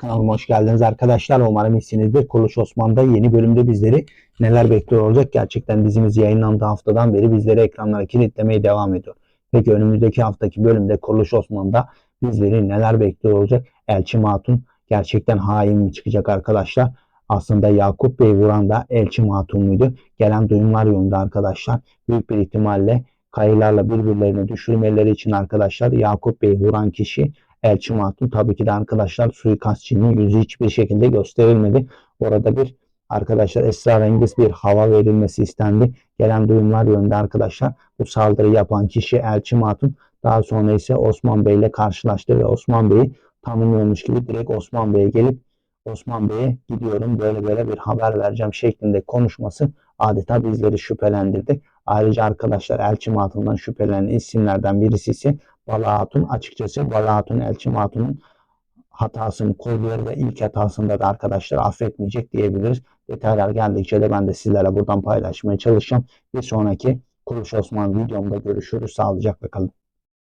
kanalıma hoş geldiniz arkadaşlar. Umarım iyisinizdir. Kuruluş Osman'da yeni bölümde bizleri neler bekliyor olacak? Gerçekten dizimiz yayınlandığı haftadan beri bizleri ekranlara kilitlemeye devam ediyor. Peki önümüzdeki haftaki bölümde Kuruluş Osman'da bizleri neler bekliyor olacak? Elçi Matun gerçekten hain mi çıkacak arkadaşlar? Aslında Yakup Bey vuran da Elçi Matun muydu? Gelen duyumlar yönünde arkadaşlar. Büyük bir ihtimalle kayılarla birbirlerini düşürmeleri için arkadaşlar Yakup Bey vuran kişi Elçi Matun tabii ki de arkadaşlar suikastçının yüzü hiçbir şekilde gösterilmedi. Orada bir arkadaşlar esrarengiz bir hava verilmesi istendi. Gelen duyumlar yönünde arkadaşlar bu saldırı yapan kişi Elçi Matun daha sonra ise Osman Bey ile karşılaştı ve Osman Bey'i tanımıyormuş gibi direkt Osman Bey'e gelip Osman Bey'e gidiyorum böyle böyle bir haber vereceğim şeklinde konuşması adeta bizleri şüphelendirdi. Ayrıca arkadaşlar Elçi Matun'dan şüphelenen isimlerden birisi ise Bala Hatun açıkçası Bala Hatun Elçi Matun'un hatasını koruyor ve ilk hatasında da arkadaşlar affetmeyecek diyebiliriz. Detaylar geldikçe de ben de sizlere buradan paylaşmaya çalışacağım. Bir sonraki Kuruş Osman videomda görüşürüz. Sağlıcakla kalın.